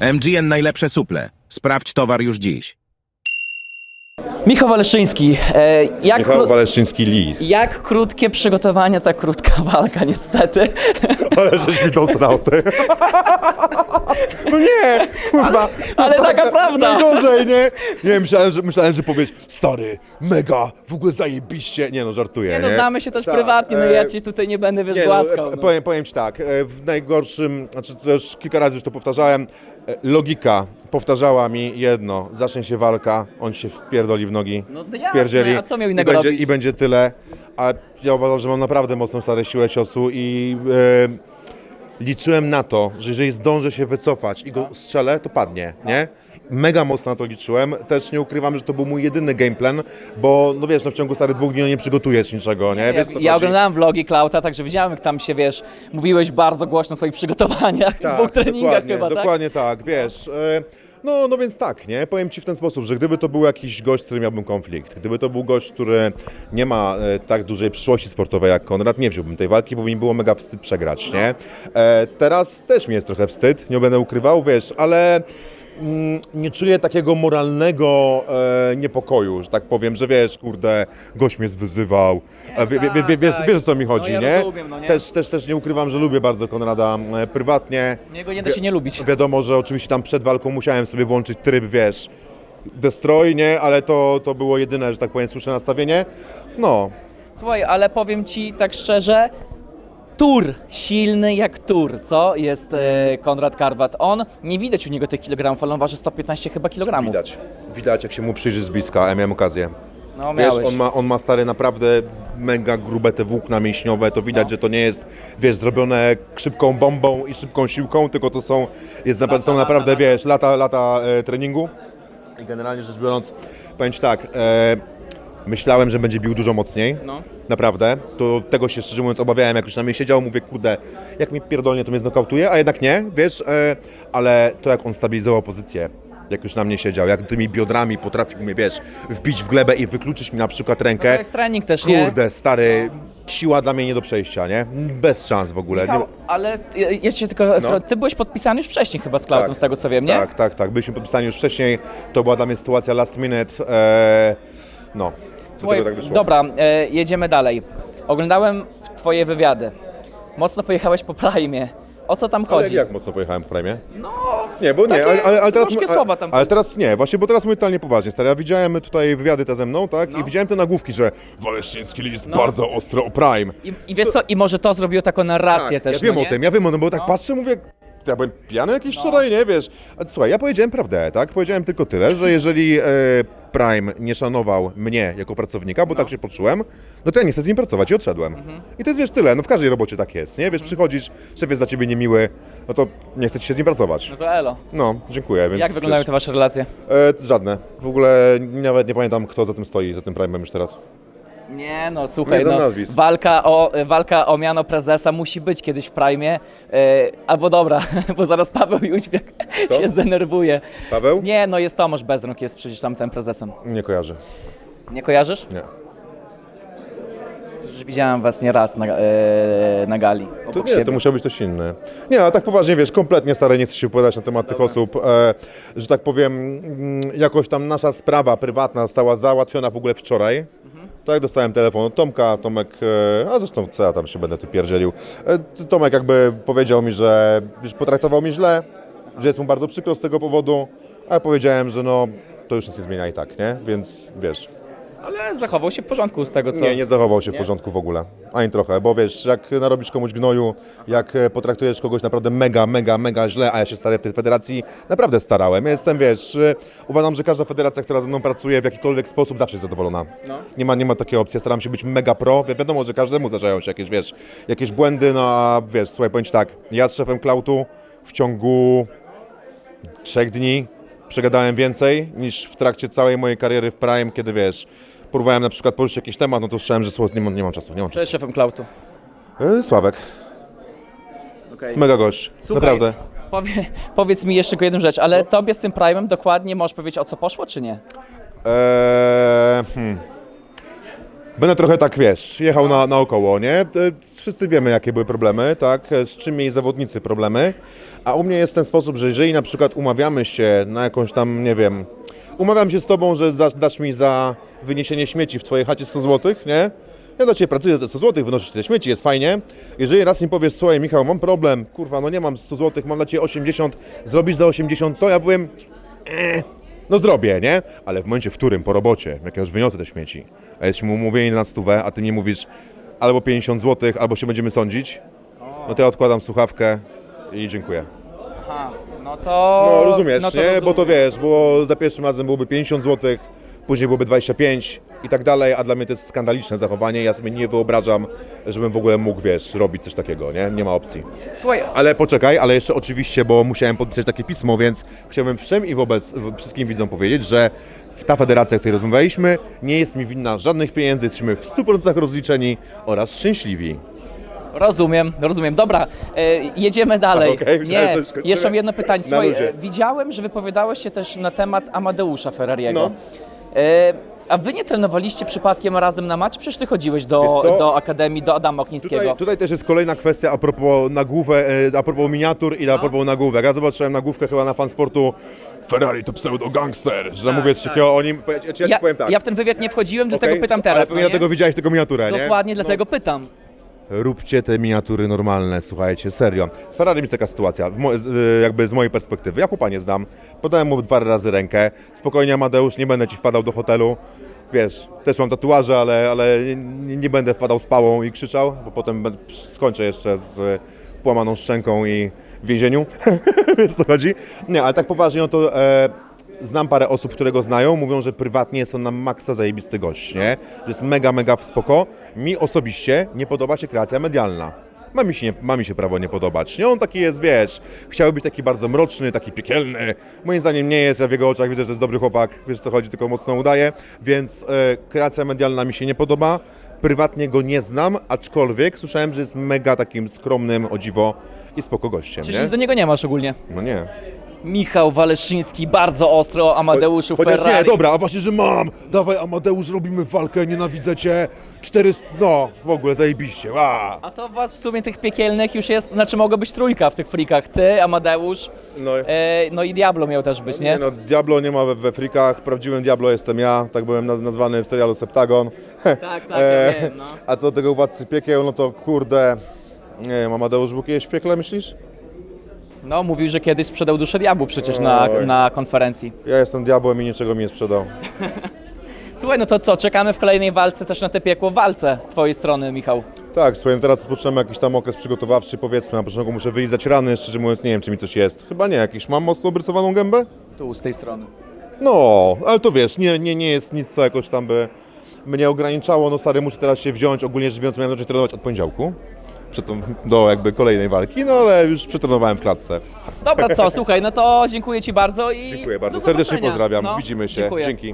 MGN najlepsze suple. Sprawdź towar już dziś. Michał Waleszyński, e, jak, Michał kró- Waleszczyński Lis. jak krótkie przygotowania, tak krótka walka niestety. Ale żeś mi dosrał, ty. No nie, kurwa. ale taka prawda. Najgorzej, nie? Nie, myślałem, że, myślałem, że powiesz, stary, mega, w ogóle zajebiście. Nie no, żartuję, Nie nie? no, znamy się też Tak, prywatnie, no e, ja ci tutaj nie będę, wiesz, Nie, no, głaskał. e, No. powiem, powiem ci tak, e, w najgorszym, znaczy to już kilka razy już to powtarzałem, e, logika powtarzała mi jedno, zacznie się walka, on się wpierdoli w nogi, No to jasne, wpierdzieli a co miał innego i, będzie, robić? i będzie tyle, a ja uważam, że mam naprawdę mocną stare siłę ciosu i e, liczyłem na to, że jeżeli zdążę się wycofać i go strzelę, to padnie, nie? Mega mocno na to liczyłem. Też nie ukrywam, że to był mój jedyny gameplan, bo no wiesz, no w ciągu starych dwóch dni no nie przygotujesz niczego, nie? Ja, Wiesz, co ja chodzi? oglądałem vlogi Klauta, także widziałem, jak tam się, wiesz, mówiłeś bardzo głośno o swoich przygotowaniach, dwóch treningach dokładnie, chyba, tak? Dokładnie tak, wiesz. e, No, no więc tak, nie? Powiem Ci w ten sposób, że gdyby to był jakiś gość, z którym miałbym konflikt, gdyby to był gość, który nie ma e, tak dużej przyszłości sportowej jak Konrad, nie wziąłbym tej walki, bo mi było mega wstyd przegrać, nie? E, teraz też mi jest trochę wstyd, nie będę ukrywał, wiesz, ale nie czuję takiego moralnego e, niepokoju, że tak powiem, że wiesz, kurde, gość mnie zwyzywał, e, wie, wie, wie, wie, wiesz, tak. wiesz o co mi No chodzi, ja nie? rozumiem, no nie? Też, też, też nie ukrywam, że lubię bardzo Konrada e, prywatnie. Niego nie da się nie lubić. Wiadomo, że oczywiście tam przed walką musiałem sobie włączyć tryb, wiesz, destroy, nie? Ale to, to było jedyne, że tak powiem, słuszne nastawienie. No, Słuchaj, ale powiem ci tak szczerze, tur, silny jak tur, co jest e, Konrad Karwat. On, nie widać u niego tych kilogramów, ale on waży 115 chyba kilogramów. widać. Widać, jak się mu przyjrzy z bliska, ja miałem okazję. No Wiesz, miałeś. on ma, on ma stare naprawdę mega grube te włókna mięśniowe, to widać, No. że to nie jest, wiesz, zrobione szybką bombą i szybką siłką, tylko to są, jest naprawdę, są naprawdę, wiesz, lata, lata e, treningu. I generalnie rzecz biorąc, powiem Ci tak, e, myślałem, że będzie bił dużo mocniej. No. Naprawdę, to tego się szczerze mówiąc obawiałem, jak już na mnie siedział, mówię, kurde, jak mi pierdolnie, to mnie znokautuje, a jednak nie, wiesz, e, ale to jak on stabilizował pozycję, jak już na mnie siedział, jak tymi biodrami potrafił mnie, wiesz, wbić w glebę i wykluczyć mi na przykład To rękę, jest trening też, nie? kurde, stary, siła dla mnie nie do przejścia, nie? Bez szans w ogóle. Michał, ale jeszcze tylko, No. ty byłeś podpisany już wcześniej chyba z Klautem, Tak. z tego co wiem, nie? Tak, tak, tak, byliśmy podpisani już wcześniej, to była dla mnie sytuacja last minute, e, no, tego tak wyszło. dobra, e, jedziemy dalej. Oglądałem twoje wywiady. Mocno pojechałeś po Prime. O co tam Ale chodzi? jak mocno pojechałem po premie? No, nie, bo nie, takie ale, ale, ale teraz... gorzkie słowa tam ale teraz nie, właśnie, bo teraz mówię totalnie poważnie, stary. Ja widziałem tutaj wywiady te ze mną, tak? No. I widziałem te nagłówki, że Waleszczyński list No. bardzo ostro o Prime. I, I wiesz co, i może to zrobiło taką narrację tak, też, ja wiem no o nie? tym, ja wiem o tym, bo tak No. patrzę, mówię... Ja byłem pijany jakiś wczoraj, nie wiesz? A słuchaj, ja powiedziałem prawdę, tak? Powiedziałem tylko tyle, że jeżeli e, Prime nie szanował mnie jako pracownika, bo tak się poczułem, no to ja nie chcę z nim pracować i odszedłem. Mhm. I to jest, wiesz, tyle. No w każdej robocie tak jest, nie? Wiesz, przychodzisz, szef jest dla ciebie niemiły, no to nie chce ci się z nim pracować. No to elo. No, dziękuję. Więc, Jak wyglądają wiesz, te wasze relacje? E, żadne. W ogóle nawet nie pamiętam, kto za tym stoi, za tym Prime'em już teraz. Nie no, słuchaj, Nie znam no, nazwisk. walka, o, walka o miano prezesa musi być kiedyś w Prime. E, albo dobra, bo zaraz Paweł Jóźwiak Kto? się zdenerwuje. Paweł? Nie, no jest Tomasz Bezrąk, jest przecież tam ten prezesem. Nie kojarzę. Nie kojarzysz? Nie. Przecież widziałem was nieraz na, e, na gali. To obok nie, siebie. to musiał być coś inny. Nie, ale tak poważnie, wiesz, kompletnie stary, nie chcę się wypowiadać na temat tych osób, e, że tak powiem, mm, jakoś tam nasza sprawa prywatna została załatwiona w ogóle wczoraj. Tak, dostałem telefon od Tomka, Tomek, e, a zresztą co ja tam się będę tu pierdzielił. E, Tomek jakby powiedział mi, że wiesz, potraktował mnie źle, że jest mu bardzo przykro z tego powodu, a ja powiedziałem, że no, to już nic nie zmienia i tak, nie? Więc wiesz, Ale zachował się w porządku z tego, co... nie, nie zachował się w porządku w ogóle. Ani trochę, bo wiesz, jak narobisz komuś gnoju, jak e, potraktujesz kogoś naprawdę mega, mega, mega źle, a ja się stary w tej federacji naprawdę starałem. Ja jestem, wiesz, e, uważam, że każda federacja, która ze mną pracuje w jakikolwiek sposób zawsze jest zadowolona. No. Nie ma, nie ma takiej opcji, ja staram się być mega pro. Wi- Wiadomo, że każdemu zdarzają się jakieś, wiesz, jakieś błędy, no a wiesz, słuchaj, powiem ci tak, ja z szefem Klautu w ciągu trzech dni przegadałem więcej niż w trakcie całej mojej kariery w Prime, kiedy wiesz, próbowałem na przykład poruszyć jakiś temat, no to słyszałem, że słowo nie mam, nie mam czasu, nie mam To jest czasu. szefem Klautu. E, Sławek, mega gość, Słuchaj, naprawdę. Powie, powiedz mi jeszcze tylko jedną rzecz, ale tobie z tym Prime'em dokładnie możesz powiedzieć o co poszło, czy nie? Eee, hmm. Będę trochę tak, wiesz, jechał na, naokoło, nie? E, Wszyscy wiemy, jakie były problemy, tak? E, Z czym mieli zawodnicy problemy. A u mnie jest ten sposób, że jeżeli na przykład umawiamy się na jakąś tam, nie wiem, umawiam się z tobą, że dasz, dasz mi za wyniesienie śmieci w twojej chacie 100 zł, nie? Ja do Ciebie pracuję za te 100 zł, wynosisz te śmieci, jest fajnie. Jeżeli raz mi powiesz, słuchaj Michał, mam problem, kurwa, no nie mam 100 zł, mam dla Ciebie 80, zrobisz za 80, to ja powiem, eh, no zrobię, nie? Ale w momencie, w którym po robocie, jak ja już wyniosę te śmieci, a jesteśmy umówieni na stówę, a Ty nie mówisz albo 50 zł, albo się będziemy sądzić, no to ja odkładam słuchawkę i dziękuję. Aha, no to... No rozumiesz, no nie? Bo to wiesz, bo za pierwszym razem byłoby 50 zł, później byłoby 25 i tak dalej, a dla mnie to jest skandaliczne zachowanie. Ja sobie nie wyobrażam, żebym w ogóle mógł, wiesz, robić coś takiego, nie? Nie ma opcji. Słuchaj, Ale poczekaj, ale jeszcze oczywiście, bo musiałem podpisać takie pismo, więc chciałbym wszem i wobec wszystkim widzom powiedzieć, że w ta federacja, o której rozmawialiśmy, nie jest mi winna żadnych pieniędzy, jesteśmy w 100% rozliczeni oraz szczęśliwi. Rozumiem, rozumiem. Dobra, e, jedziemy dalej. A, okej, myślałem, Nie, że już kończymy. jeszcze mam jedno pytanie. Na Słuchaj, luzie. e, widziałem, że wypowiadałeś się też na temat Amadeusza Ferrariego. No. E, a wy nie trenowaliście przypadkiem razem na mecz? Przecież ty chodziłeś do, Wiesz co? do Akademii, do Adama Oknińskiego. Tutaj, tutaj też jest kolejna kwestia a propos nagłówek, e, a propos miniatur i No. a propos nagłówek. Ja zobaczyłem nagłówkę chyba na fansportu Ferrari to pseudo gangster, że mówię coś takiego o nim. Ja, ja, ci powiem tak. ja w ten wywiad nie wchodziłem, dlatego okej? pytam Ale teraz. pewnie no nie? dlatego widziałeś tylko miniaturę, nie? Dokładnie dlatego pytam. Róbcie te miniatury normalne, słuchajcie, serio. Z Ferrari jest taka sytuacja, z, y, jakby z mojej perspektywy. Ja chłopa nie znam, podałem mu dwa razy rękę. Spokojnie, Amadeusz, nie będę ci wpadał do hotelu. Wiesz, też mam tatuaże, ale, ale nie, nie będę wpadał z pałą i krzyczał, bo potem skończę jeszcze z y, połamaną szczęką i w więzieniu. Wiesz co chodzi? Nie, ale tak poważnie, no to e, znam parę osób, które go znają, mówią, że prywatnie jest on na maksa zajebisty gość, nie? Że jest mega, mega spoko. Mi osobiście nie podoba się kreacja medialna. Ma mi, się nie, ma mi się prawo nie podobać. Nie, on taki jest, wiesz, chciałby być taki bardzo mroczny, taki piekielny. Moim zdaniem nie jest, ja w jego oczach widzę, że jest dobry chłopak, wiesz co chodzi, tylko mocno udaje, więc e, kreacja medialna mi się nie podoba. Prywatnie go nie znam, aczkolwiek słyszałem, że jest mega takim skromnym, o dziwo i spoko gościem, Czyli nie? nic do niego nie masz ogólnie. No nie. Michał Waleszyński bardzo ostro o Amadeuszu Chociaż Ferrari. nie, dobra, a właśnie, że mam! Dawaj Amadeusz, robimy walkę, nienawidzę cię. 400, no, w ogóle zajebiście, a. A to was w sumie tych piekielnych już jest, znaczy mogło być trójka w tych frikach. Ty, Amadeusz, No, e, no i Diablo miał też być, nie? nie? no, Diablo nie ma we, we frikach, prawdziwym Diablo jestem ja, tak byłem naz- nazwany w serialu Septagon. Tak, tak, ja E, wiem, no. A co do tego Władcy Piekieł, no to kurde, nie wiem, Amadeusz był kiedyś w piekle, myślisz? No, mówił, że kiedyś sprzedał duszę diabłu przecież na, Oj. na konferencji. Ja jestem diabłem i niczego mi nie sprzedał. Słuchaj, no to co, czekamy w kolejnej walce też na te piekło walce z twojej strony, Michał. Tak, swoim teraz rozpoczynamy jakiś tam okres przygotowawczy, powiedzmy, na początku muszę wyjść rany, szczerze mówiąc nie wiem, czy mi coś jest. Chyba nie, jakiś mam mocno obrysowaną gębę? Tu, z tej strony. No, ale to wiesz, nie, nie, nie jest nic, co jakoś tam by mnie ograniczało. No stary, muszę teraz się wziąć, ogólnie rzecz biorąc miałem zacząć trenować od poniedziałku. Do jakby kolejnej walki, no ale już przetrenowałem w klatce. Dobra, co, słuchaj, no to dziękuję ci bardzo i Dziękuję bardzo, do serdecznie zobaczenia. pozdrawiam, No, widzimy się, dziękuję. dzięki.